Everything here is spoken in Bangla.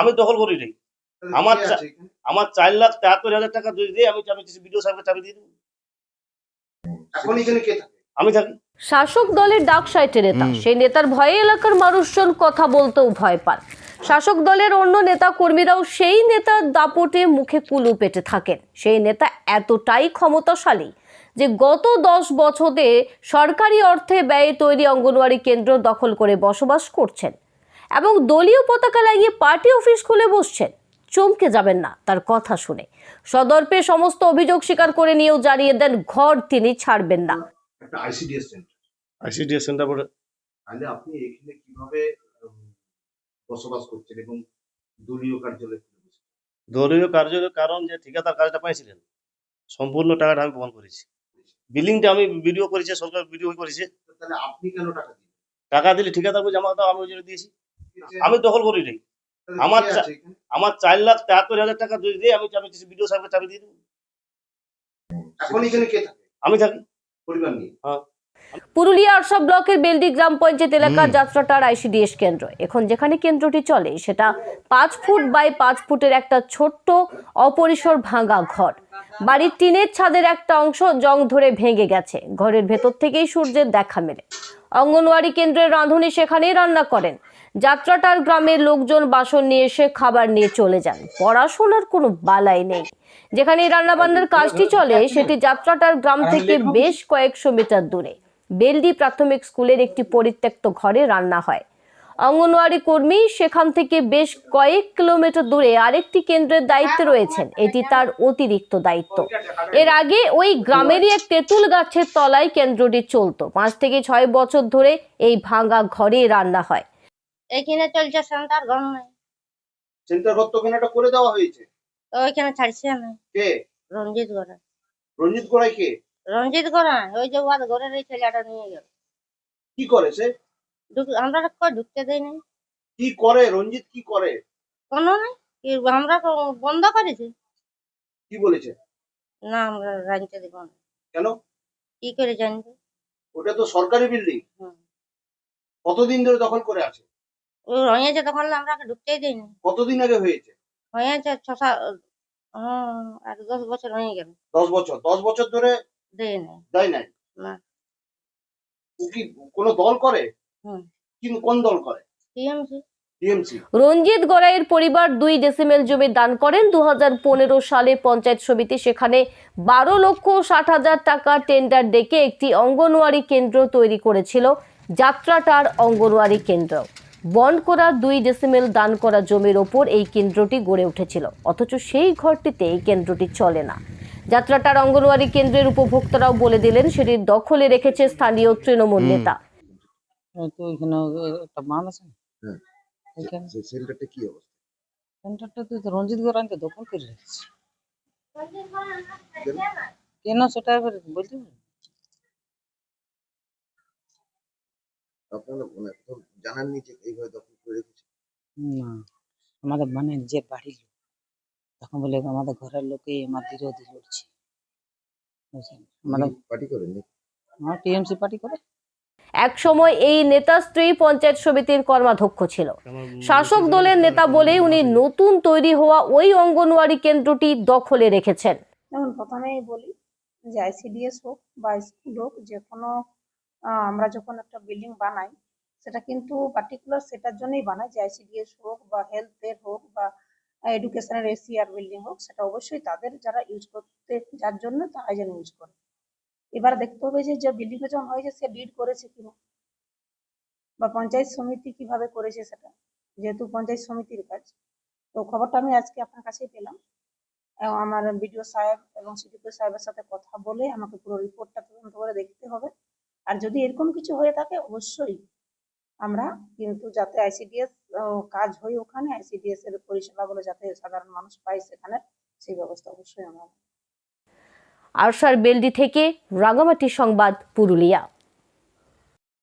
আমি দখল করি নাই। আমার? আমার চার লাখ তেহাত্তর হাজার টাকা যদি দিয়ে আমি আমি বিডিও সাহেবকে চাবি দিয়ে দেবো। এখন এখানে কে থাকে? আমি থাকি। শাসক দলের ডাক সাইটে নেতা সেই নেতার ভয়ে এলাকার মানুষজন কথা বলতেও ভয় পান। শাসক দলের অন্য নেতা কর্মীরাও সেই নেতার দাপটে মুখে কুলু পেটে থাকেন। সেই নেতা এতটাই ক্ষমতাশালী যে গত দশ বছরে সরকারি অর্থে ব্যয়ে তৈরি অঙ্গনওয়াড়ি কেন্দ্র দখল করে বসবাস করছেন। এবং দলীয় পতাকা লাগিয়ে পার্টি অফিস খুলে বসছেন। চমকে যাবেন না তার কথা শুনে। সদর্পে সমস্ত অভিযোগ স্বীকার করে নিয়েও জানিয়ে দেন ঘর তিনি ছাড়বেন না। একটা আইসিডিএস সেন্টার বলে তাহলে আপনি এখানে কীভাবে বসবাস করছেন এবং দলীয় কার্যালয় দলীয় কার্যালয়ের কারণ যে ঠিকাদার কাজটা পাইছিলেন সম্পূর্ণ টাকাটা আমি বহন করেছি। বিলিংটা আমি ভিডিও করেছি সরকার ভিডিও করেছে। তাহলে আপনি কেন টাকা দিলেন? টাকা দিলে ঠিকাদার বলছে আমার দাও আমি ওই জন্য দিয়েছি। আমি দখল করি নাই। আমার? আমার চার লাখ তেহাত্তর হাজার টাকা যদি দিয়ে আমি আমি বিডিও সাহেবকে চাবি দিয়ে দেবো। এখন এখানে কে থাকে? আমি থাকি। পরিবার নিয়ে? হ্যাঁ। পুরুলিয়া আরসা ব্লকের বেলডি গ্রাম পঞ্চায়েত এলাকার যাত্রাটার আইসিডিএস কেন্দ্র। এখন যেখানে কেন্দ্রটি চলে সেটা পাঁচ ফুট বাই পাঁচ ফুটের একটা ছোট্ট অপরিসর ভাঙা ঘর। বাড়ির টিনের ছাদের একটা অংশ জং ধরে ভেঙে গেছে। ঘরের ভেতর থেকেই সূর্যের দেখা মেলে। অঙ্গনওয়াড়ি কেন্দ্রের রাঁধুনি সেখানেই রান্না করেন। যাত্রাটার গ্রামের লোকজন বাসন নিয়ে এসে খাবার নিয়ে চলে যান। পড়াশোনার কোনো বালাই নেই। যেখানে এই রান্নাবান্নার কাজটি চলে সেটি যাত্রাটার গ্রাম থেকে বেশ কয়েকশো মিটার দূরে। বেলদি প্রাথমিক স্কুলের একটি পরিত্যক্ত ঘরে রান্না হয়। অঙ্গনওয়াড়ি কর্মী সেখান থেকে বেশ কয়েক কিলোমিটার দূরে আরেকটি কেন্দ্রের দায়িত্বে রয়েছেন। এটি তার অতিরিক্ত দায়িত্ব। এর আগে ওই গ্রামেরই এক তেঁতুল গাছের তলায় কেন্দ্রটি চলতো। পাঁচ থেকে ছয় বছর ধরে এই ভাঙা ঘরে রান্না হয়। এইখানে চলছে সেন্টার ঘর নাই সেন্টার ঘর তো ওখানে করে দেওয়া হয়েছে। তো ওইখানে ছাড়ছে না কে? রঞ্জিত গড়া। রঞ্জিত গোড়াই কে? রঞ্জিত গড়া ওই যে ওয়াদ ঘরের এই ছেলেটা নিয়ে গেল। কি করে সে? ঢুক- আমরা কই ঢুকতে দেয় নাই। কি করে? রঞ্জিত কি করে? কোনো নাই। আমরা তো বন্ধ করেছি। কি বলেছে? না আমরা জানতে দিব না। কেন? কি করে জানব? ওটা তো সরকারি বিল্ডিং। কতদিন ধরে দখল করে আছে? ও হয়েছে তখন আমরা ঢুকতেই দেয় না কতদিন আগে হয়েছে? হয়েছে ছ সাত আর দশ বছর হয়ে গেল। দশ বছর। দশ বছর ধরে দেয় নাই। দেয় নাই? না। কি কোনো দল করে? কোন দল করে? টিএমসি। টিএমসি। রঞ্জিত গড়াইয়ের পরিবার দুই ডেসিমেল জমি দান করেন। দু সালে পঞ্চায়েত সমিতি সেখানে বারো লক্ষ ষাট হাজার টাকা টেন্ডার ডেকে একটি অঙ্গনওয়াড়ি কেন্দ্র তৈরি করেছিল। যাত্রাটার অঙ্গনওয়াড়ি কেন্দ্র। বন্ড করা দুই ডেসিমেল দান করা জমির ওপর এই কেন্দ্রটি গড়ে উঠেছিল। অথচ সেই ঘরটিতে এই কেন্দ্রটি চলে না। যাত্রাটার অঙ্গনওয়াড়ি কেন্দ্রের উপভোক্তারাও বলে দিলেন সেটির দখলে রেখেছে স্থানীয় তৃণমূল নেতা। তো এখানে একটা বাঁধ আছে হ্যাঁ। সেন্টারটা কি অবস্থা? সেন্টারটা তুই তো রঞ্জিত গড়ান তো দখল করে রেখেছে। কেন? সেটা এবার বলতে পারবি? আপনারা মানে কোথাও জানাননি যে এইভাবে দখল করে রেখেছে? না আমাদের মানে যে বাড়ির লোক তখন বলে আমাদের ঘরের লোকে আমার বিরোধী লড়ছে। বুঝছেন? আমাদের পার্টি করেন আমার টিএমসি পার্টি করে। এক সময় এই নেতা স্ত্রী পঞ্চায়েত সমিতির কর্মাধ্যক্ষ ছিল। শাসক দলের নেতা বলে উনি নতুন তৈরি হওয়া ওই অঙ্গনওয়াড়ি কেন্দ্রটি দখলে রেখেছেন। যেমন প্রথমেই বলি যে আইসিডিএস হোক বা স্কুল হোক, যে কোনো আমরা যখন একটা বিল্ডিং বানাই, সেটা কিন্তু পার্টিকুলার সেটার জন্যই বানাই যে আইসিডিএস হোক বা হেলথের হোক বা এডুকেশনের এসিআর বিল্ডিং হোক, সেটা অবশ্যই তাদের যারা ইউজ করতে, যার জন্য তারাই যেন ইউজ করে। এবার দেখতে হবে যে যে বিল্ডিংটা যখন হয়েছে, সে ডিড করেছে কিনা। বা পঞ্চায়েত সমিতি কীভাবে করেছে সেটা। যেহেতু পঞ্চায়েত সমিতির কাজ। তো খবরটা আমি আজকে আপনার কাছেই পেলাম। আমার বিডিও সাহেব এবং সিডিপি সাহেবের সাথে কথা বলে আমাকে পুরো রিপোর্টটা তদন্ত করে দেখতে হবে। আর যদি এরকম কিছু হয়ে থাকে, অবশ্যই আমরা কিন্তু যাতে আইসিডিএস কাজ হয় ওখানে আইসিডিএস এর পরিষেবাগুলো যাতে সাধারণ মানুষ পায় সেখানে, সেই ব্যবস্থা অবশ্যই আমরা আরশার বেলডি থেকে রাঙামাটি সংবাদ পুরুলিয়া।